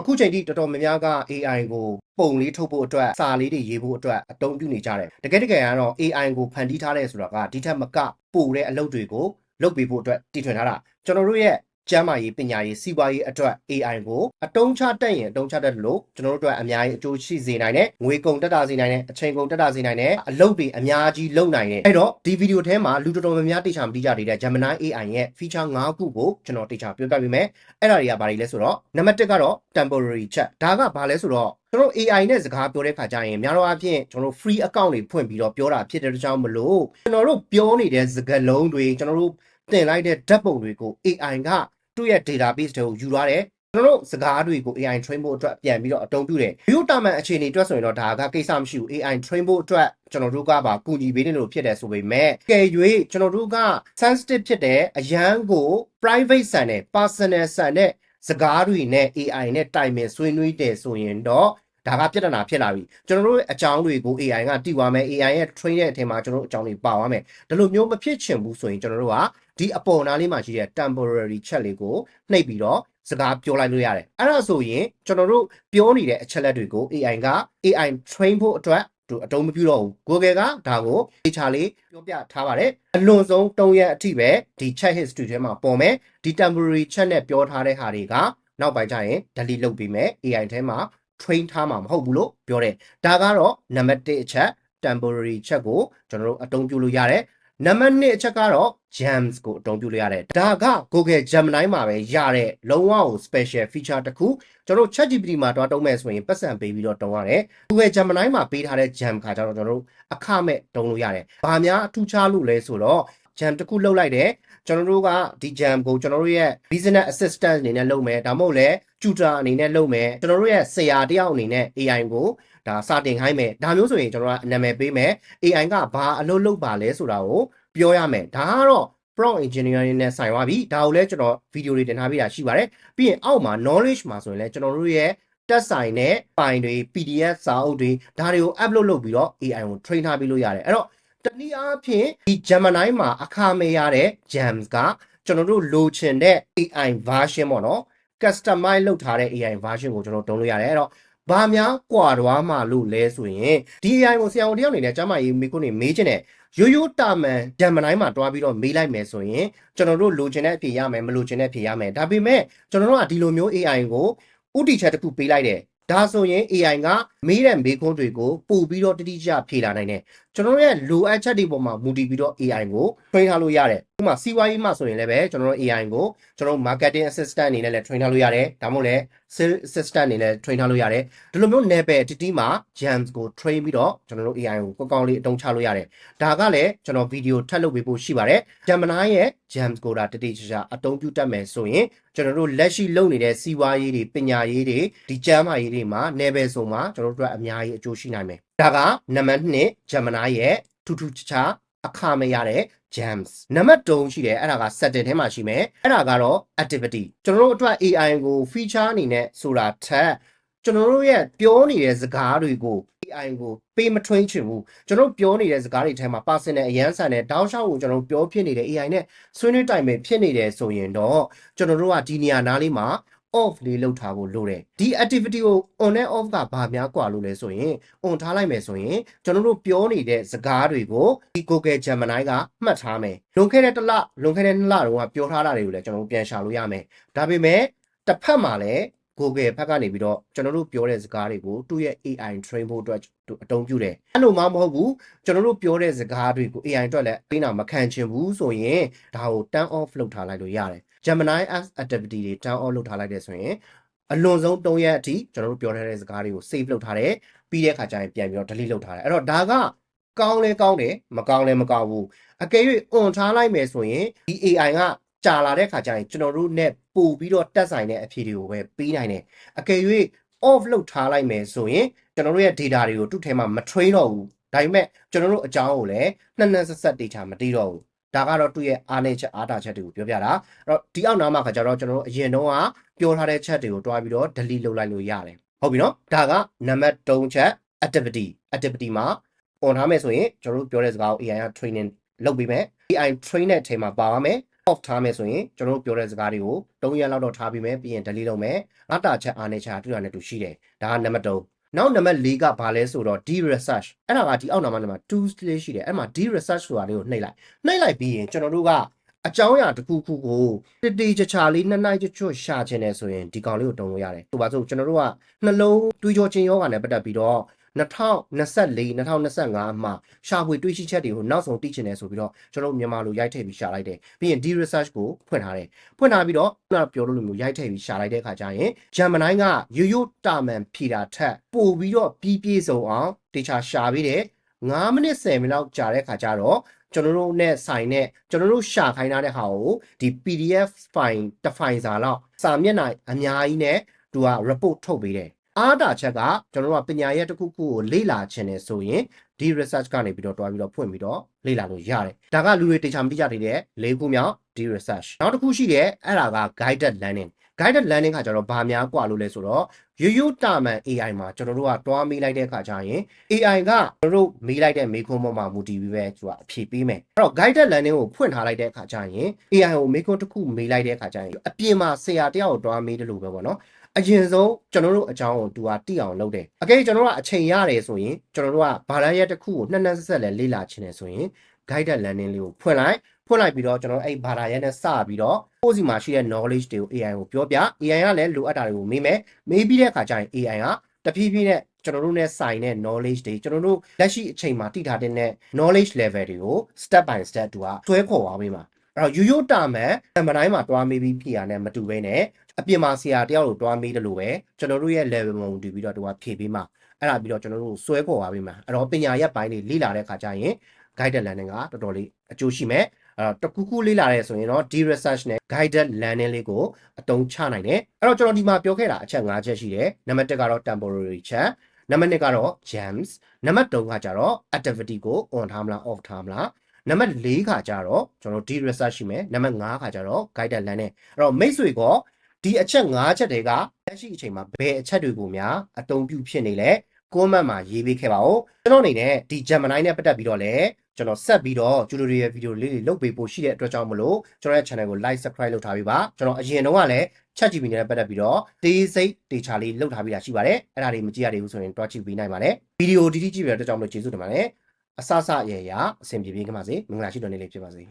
အခုချိန်ထိတော်တော်များများက AI ကိုပုံလေးထုတ်ဖို့အတွက်စာလေးတွေရေးဖို့အတွက်အသုံးပြုနေကြတယ်တကယ်တကယ်ကတော့ AI ကိုဖန်တီးထားတဲ့ဆိုတာကဒီထက်မကပိုတဲ့အလုပ်တွေကိုလုပ်ပေးဖို့အတွက်တည်ထွင်ထားတာကျွန်တော်တို့ရဲ့ ကျမ်းမာရေးပညာရေးစီးပွားရေးအတွက် AI ကိုအတုံးချတက်ရင်အတုံးချတက်တယ်လို့ကျွန်တော်တို့အတွက်အများကြီးအကျိုးရှိစေနိုင်တယ်ငွေကုန်တက်တာစေနိုင်တယ်အချိန်ကုန်တက်တာစေနိုင်တယ်အလုပ်တွေအများကြီးလုပ်နိုင်တယ်အဲ့တော့ဒီဗီဒီယိုထဲမှာလူတော်တော်များများတိကျမတိကျနေတဲ့ Gemini AI ရဲ့ feature ၅ခုကိုကျွန်တော်တိကျပြောပြပေးမယ်အဲ့ဒါတွေကဘာတွေလဲဆိုတော့နံပါတ်1ကတော့ temporary chat ဒါကဘာလဲဆိုတော့ကျွန်တော် AI နဲ့စကားပြောတဲ့ခါကျရင်များတော့အဖြစ်ကျွန်တော်တို့ free account တွေဖွင့်ပြီးတော့ပြောတာဖြစ်တဲ့ကြောင့်မလို့ကျွန်တော်တို့ပြောနေတဲ့စကားလုံးတွေကျွန်တော်တို့တင်လိုက်တဲ့ဓာတ်ပုံတွေကို AI က သူ့ရဲ့ database တွေကိုယူလာတယ်ကျွန်တော်တို့စကားတွေကို AI train ဖို့အတွက်ပြန်ပြီးတော့အသုံးပြုတယ်။ view တာမန်အခြေအနေအတွက်ဆိုရင်တော့ဒါကကိစ္စမရှိဘူး AI train ဖို့အတွက်ကျွန်တော်တို့ကပါကူညီပေးနေလို့ဖြစ်တယ်ဆိုပေမဲ့ကဲ၍ကျွန်တော်တို့က sensitive ဖြစ်တဲ့အရန်ကို private ဆန်တဲ့ personal ဆန်တဲ့စကားတွေနဲ့ AI နဲ့တိုင်ပင်ဆွေးနွေးတယ်ဆိုရင်တော့ဒါကပြဿနာဖြစ်လာပြီကျွန်တော်တို့အကြောင်းတွေကို AI ကတိသွားမယ် AI ရဲ့ train တဲ့အထင်မှာကျွန်တော်တို့အကြောင်းတွေပါသွားမယ်ဒါလိုမျိုးမဖြစ်ချင်ဘူးဆိုရင်ကျွန်တော်တို့က ဒီအပေါ်နားလေးမှာရှိတဲ့ temporary chat လေးကိုနှိပ်ပြီးတော့စကားပြောလိုက်လို့ရတယ်အဲ့ဒါဆိုရင်ကျွန်တော်တို့ပြောနေတဲ့အချက်လက်တွေကို AI က AI train ဖို့အတွက်သူအတုံးမပြုတော့ဘူး Google ကဒါကို feature လေးပြောပြထားပါတယ်အလွန်ဆုံး၃ရက်အထိပဲဒီ chat history ထဲမှာပေါ်မယ်ဒီ temporary chat နဲ့ပြောထားတဲ့ဟာတွေကနောက်ပိုင်းကျရင် delete လုပ်ပေးမယ် AI ထဲမှာ train ထားမှာမဟုတ်ဘူးလို့ပြောတယ်ဒါကတော့နံပါတ်1အချက် temporary ချက်ကိုကျွန်တော်တို့အသုံးပြုလို့ရတယ် နံပါတ်2အချက်ကတော့ gems ကိုအသုံးပြုလို့ရတယ်ဒါက Google Gemini မှာပဲရတဲ့လုံးဝကို special feature တစ်ခုကျွန်တော် ChatGPT မှာတွားတုံးမယ်ဆိုရင်ပတ်စံပေးပြီးတော့တုံးရတယ် Google Gemini မှာပေးထားတဲ့ gem ခါကျတော့ကျွန်တော်တို့အခမဲ့တုံးလို့ရတယ်ဘာများအထူးခြားလို့လဲဆိုတော့ jam တစ်ခုလောက်လိုက်တယ်ကျွန်တော်တို့ကဒီ jam ကိုကျွန်တော်တို့ရဲ့ business assistant အနေနဲ့လုပ်မယ်ဒါမှမဟုတ်လဲ tutor အနေနဲ့လုပ်မယ်ကျွန်တော်တို့ရဲ့ဆရာတယောက်အနေနဲ့ AI ကို ဒါစတင်ခိုင်းမယ်ဒါမျိုးဆိုရင်ကျွန်တော်ကနာမည်ပေးမယ် AI ကဘာအလုပ်လုပ်ပါလဲဆိုတာကိုပြောရမယ်ဒါကတော့ prompt engineering နဲ့ဆိုင်သွားပြီဒါကိုလည်းကျွန်တော်ဗီဒီယိုတွေတင်ထားပေးတာရှိပါတယ်ပြီးရင်အောက်မှာ knowledge မှာဆိုရင်လည်းကျွန်တော်တို့ရဲ့တက်ဆိုင်တဲ့ဖိုင်တွေ PDF စာအုပ်တွေဒါတွေကို upload လုပ်ပြီးတော့ AI ကို train ထားပေးလို့ရတယ်အဲ့တော့တနည်းအားဖြင့်ဒီ Gemini မှာအခမဲ့ရတဲ့ gems ကကျွန်တော်တို့လိုချင်တဲ့ AI version ပေါ့နော် customize လုပ်ထားတဲ့ AI version ကိုကျွန်တော်တုံးလို့ရတယ်အဲ့တော့ ဘာများကွာသွားမှလို့လဲဆိုရင်ဒီ AI ကိုဆရာဝန်တယောက်အနေနဲ့ကျမကြီးမိကုနေမေးချင်တယ်ရိုးရိုးတာမန်ဂျမ်မနိုင်မှာတွားပြီးတော့မေးလိုက်မယ်ဆိုရင်ကျွန်တော်တို့လိုချင်တဲ့အဖြေရမယ်မလိုချင်တဲ့အဖြေရမယ်ဒါပေမဲ့ကျွန်တော်တို့ကဒီလိုမျိုး AI ကိုဥတီချက်တစ်ခုပေးလိုက်တယ်ဒါဆိုရင် AI ကမေးတဲ့မေးခွန်းတွေကိုပို့ပြီးတော့တတိကျဖြေလာနိုင်တယ်ကျွန်တော်တို့ရဲ့လိုအပ်ချက်တွေပေါ်မှာမူတည်ပြီးတော့ AI ကို train ထားလို့ရတယ် ဥပမာစီးပွားရေးမှာဆိုရင်လည်းပဲကျွန်တော်တို့ AI ကိုကျွန်တော်တို့ marketing assistant အနေနဲ့လည်း train ထားလို့ရတယ်ဒါမှမဟုတ်လည်း sales assistant အနေနဲ့ train ထားလို့ရတယ်ဒီလိုမျိုး level တတိမှာ gems ကို train ပြီးတော့ကျွန်တော်တို့ AI ကိုကောင်းကောင်းလေးအသုံးချလို့ရတယ်ဒါကလည်းကျွန်တော်ဗီဒီယိုထပ်လုပ်ပေးဖို့ရှိပါတယ် Gemini ရဲ့ gems ကိုဒါတတိကျကျအသုံးပြုတတ်မယ်ဆိုရင်ကျွန်တော်တို့လက်ရှိလုပ်နေတဲ့စီးပွားရေးတွေပညာရေးတွေဒီကျမ်းမာရေးတွေမှာ level ဆိုမှာကျွန်တော်တို့အတွက်အများကြီးအကျိုးရှိနိုင်မယ်ဒါကနံပါတ်1 Gemini ရဲ့ထူးထူးခြား အခမဲ့ရတဲ့ gems နံပါတ်3ရှိတယ်အဲ့ဒါက setting ထဲမှာရှိမယ်အဲ့ဒါကတော့ activity ကျွန်တော်တို့အတွက် AI ကို feature အနေနဲ့ဆိုတာထက်ကျွန်တော်တို့ရဲ့ပြောနေတဲ့စကားတွေကို AI ကိုပေးမထွင်းချင်ဘူးကျွန်တော်ပြောနေတဲ့စကားတွေထဲမှာ personal အရန်ဆန်တဲ့တောင်းလျှောက်ကိုကျွန်တော်ပြောဖြစ်နေတဲ့ AI နဲ့ဆွေးနွေးတိုင်ပင်ဖြစ်နေတယ်ဆိုရင်တော့ကျွန်တော်တို့ကဒီနေရာနားလေးမှာ off လေးလုပ်ထားဖို့လိုတယ်ဒီ activity ကို on နဲ့ off ကဘာများกว่าလို့လဲဆိုရင် on ထားလိုက်မယ်ဆိုရင်ကျွန်တော်တို့ပြောနေတဲ့စကားတွေကိုဒီ Google Gemini ကမှတ်ထားမယ်လွန်ခဲ့တဲ့တစ်လလွန်ခဲ့တဲ့နှစ်လတုန်းကပြောထားတာတွေကိုလည်းကျွန်တော်တို့ပြန်ရှာလို့ရမယ်ဒါပေမဲ့တစ်ဖက်မှာလည်း Google ဘက်ကနေပြီးတော့ကျွန်တော်တို့ပြောတဲ့စကားတွေကိုသူ့ရဲ့ AI train ဖို့အတွက်သူအသုံးပြုတယ်အဲ့လိုမှမဟုတ်ဘူးကျွန်တော်တို့ပြောတဲ့စကားတွေကို AI အတွက်လည်းပေးတာမခံချင်ဘူးဆိုရင်ဒါကို turn off လုပ်ထားလိုက်လို့ရတယ် Gemini Apps activity တွေ turn off လုပ်ထားလိုက်တယ်ဆိုရင်အလွန်ဆုံး3ရက်အထိကျွန်တော်တို့ပြောထားတဲ့စကားတွေကို save လုပ်ထားတယ်ပြီးတဲ့အခါကျရင်ပြန်ပြီးတော့ delete လုပ်ထားတယ်အဲ့တော့ဒါကကောင်းလဲကောင်းတယ်မကောင်းလဲမကောင်းဘူးအကယ်၍ on ထားလိုက်မယ်ဆိုရင်ဒီ AI ကကြာလာတဲ့ခါကျရင်ကျွန်တော်တို့ ਨੇ ပို့ပြီးတော့တက်ဆိုင်တဲ့အဖြေတွေကိုပဲပေးနိုင်တယ်အကယ်၍ off လုပ်ထားလိုက်မယ်ဆိုရင်ကျွန်တော်တို့ရဲ့ data တွေကိုသူ့ထဲမှာမ train တော့ဘူးဒါပေမဲ့ကျွန်တော်တို့အကြောင်းကိုလည်းနှစ်နှစ်ဆက်ဆက် data မသိတော့ဘူး ဒါကတော့သူ့ရဲ့အားနည်းချက်အားတာချက်တွေကိုပြောပြတာအဲ့တော့ဒီအောက်နားမှာခါကြတော့ကျွန်တော်တို့အရင်တုန်းကပြောထားတဲ့ချက်တွေကိုတွားပြီးတော့ delete လုပ်လိုက်လို့ရတယ်ဟုတ်ပြီနော်ဒါကနံပါတ်3ချက် activity activity မှာ on ထားမယ်ဆိုရင်ကျွန်တော်တို့ပြောတဲ့စကားကို AI က training လုပ်ပေးမယ် AI train တဲ့အချိန်မှာပါရမယ် off ထားမယ်ဆိုရင်ကျွန်တော်တို့ပြောတဲ့စကားတွေကို3ရက်လောက်တော့ထားပြီးမယ်ပြီးရင် delete လုပ်မယ်အတာချက်အားနေချာတူတာနဲ့တူရှိတယ်ဒါကနံပါတ်3 နောက်နံပါတ်4ကဘာလဲဆိုတော့ d research အဲ့ဒါကဒီအောက်နာမနံပါတ်2လေးရှိတယ်အဲ့မှာ d research ဆိုတာလေးကိုနှိပ်လိုက်နှိပ်လိုက်ပြီးရင်ကျွန်တော်တို့ကအကြောင်းအရာတစ်ခုခုကိုတတိချာချာလေးနှစ်နိုင်ချွတ်ချွတ်ရှာခြင်းနဲ့ဆိုရင်ဒီကောင်လေးကိုတုံလို့ရတယ်။ဆိုပါစို့ကျွန်တော်တို့ကနှလုံးတွေးကြောခြင်းယောဂနဲ့ပတ်သက်ပြီးတော့ 2024 2025မှာရှာဖွေတွေ့ရှိချက်တွေကိုနောက်ဆုံးသိချင်တယ်ဆိုပြီးတော့ကျွန်တော်တို့မြန်မာလိုရိုက်ထည့်ပြီးရှာလိုက်တယ်။ပြီးရင် D research ကိုဖွင့်ထားတယ်။ဖွင့်ထားပြီးတော့ခုနကပြောလို့လိုမျိုးရိုက်ထည့်ပြီးရှာလိုက်တဲ့အခါကျရင်ဂျမ်မနိုင်းကရိုးရိုးတာမန်ဖြေတာထက်ပို့ပြီးတော့ပြီးပြည့်စုံအောင်တေချာရှာပြီးတယ်။9မိနစ်10မိနစ်လောက်ကြာတဲ့အခါကျတော့ကျွန်တော်တို့နဲ့ဆိုင်နဲ့ကျွန်တော်တို့ရှာခိုင်းထားတဲ့ဟာကိုဒီ PDF file တစ် file စာလောက်စာမျက်နှာအများကြီးနဲ့သူက report ထုတ်ပေးတယ် အားတာချက်ကကျွန်တော်တို့ကပညာရဲ့တစ်ခုခုကိုလေ့လာခြင်းနဲ့ဆိုရင်ဒီ research ကနေပြီးတော့တွားပြီးတော့ဖွင့်ပြီးတော့လေ့လာလို့ရတယ်ဒါကလူတွေတေချာမသိကြသေးတဲ့၄ခုမြောက်ဒီ research နောက်တစ်ခုရှိတယ်အဲ့ဒါက guided learning guided learning ကကျတော့ဘာများกว่าလို့လဲဆိုတော့ရိုးရိုးတာမန် AI မှာကျွန်တော်တို့ကတွားမေးလိုက်တဲ့အခါကျရင် AI ကကျွန်တော်တို့မေးလိုက်တဲ့မေးခွန်းပေါ်မှာမူတည်ပြီးပဲသူကအဖြေပေးမယ်အဲ့တော့ guided learning ကိုဖွင့်ထားလိုက်တဲ့အခါကျရင် AI ကိုမေးခွန်းတစ်ခုမေးလိုက်တဲ့အခါကျရင်အပြင်မှာဆရာတယောက်ကိုတွားမေးတယ်လို့ပဲပေါ့နော် အရင်ဆုံးကျွန်တော်တို့အကြောင်းကိုသူကတိအောင်လုပ်တယ်။အကယ်ကျွန်တော်တို့ကအချိန်ရတယ်ဆိုရင်ကျွန်တော်တို့ကဘာသာရပ်တစ်ခုကိုနှစ်နှစ်ဆက်ဆက်လဲလေ့လာခြင်းတယ်ဆိုရင် guided learning လေးကိုဖွင့်လိုက်ဖွင့်လိုက်ပြီးတော့ကျွန်တော်အဲ့ဘာသာရပ်နဲ့စပြီးတော့ကိုယ့်စီမှာရှိတဲ့ knowledge တွေကို AI ကိုပြောပြ AI ကလည်းလိုအပ်တာတွေကိုမေးမယ်မေးပြီးတဲ့အခါကျရင် AI ကတဖြည်းဖြည်းနဲ့ကျွန်တော်တို့နဲ့ဆိုင်တဲ့ knowledge တွေကျွန်တော်တို့လက်ရှိအချိန်မှာတည်ထားတဲ့ knowledge level တွေကို step by step သူကဆွဲခေါ်သွားပေးမှာ အဲ့တော့ရိုးရိုးတာမန်မတိုင်းမှာတွားမေးပြီးဖြေရတဲ့မတူဘဲနဲ့အပြင်မှာဆရာတယောက်လိုတွားမေးတယ်လို့ပဲကျွန်တော်တို့ရဲ့ level မှာတူပြီးတော့သူကဖြေပေးမှာအဲ့ဒါပြီးတော့ကျွန်တော်တို့ဆွဲခေါ်သွားပေးမှာအဲ့တော့ပညာရပ်ပိုင်းတွေလေ့လာတဲ့အခါကျရင် guided learning ကတော်တော်လေးအကျိုးရှိမယ်အဲ့တော့တခုခုလေ့လာရဲဆိုရင်တော့ D research နဲ့ guided learning လေးကိုအသုံးချနိုင်တယ်အဲ့တော့ကျွန်တော်ဒီမှာပြောခဲ့တာအချက်၅ချက်ရှိတယ်နံပါတ်1ကတော့ temporary check နံပါတ်2ကတော့ gems နံပါတ်3ကကြတော့ activity ကို on ထားမလား off ထားမလား နံပါတ်4ခါကျတော့ကျွန်တော် D research ရှိမယ်နံပါတ်5ခါကျတော့ guided learning အဲ့တော့မိတ်ဆွေကဒီအချက်၅ချက်တွေကလက်ရှိအချိန်မှာဘယ်အချက်တွေကိုများအသုံးပြုဖြစ်နေလဲ comment မှာရေးပေးခဲ့ပါဦးကျွန်တော်အနေနဲ့ဒီ Gemini နဲ့ပတ်သက်ပြီးတော့လည်းကျွန်တော်ဆက်ပြီးတော့ကျူလိုရီရဲ့ဗီဒီယိုလေးတွေလုပ်ပေးဖို့ရှိတဲ့အတွက်ကြောင့်မလို့ကျွန်တော်ရဲ့ channel ကို like subscribe လုပ်ထားပေးပါကျွန်တော်အရင်တုန်းကလည်း ChatGPT နဲ့ပတ်သက်ပြီးတော့တေးစိတ်တေချာလေးလုပ်ထားပြီးတာရှိပါတယ်အဲ့ဒါတွေမကြည့်ရသေးဘူးဆိုရင်တွားကြည့်ပေးနိုင်ပါတယ်ဗီဒီယိုဒီဒီကြည့်ပြီးတဲ့အတွက်ကြောင့်မလို့ကျေးဇူးတင်ပါတယ် အဆအဆရရအဆင်ပြေပြေကပါစေမင်္ဂလာရှိတော်နေ့လေးဖြစ်ပါစေ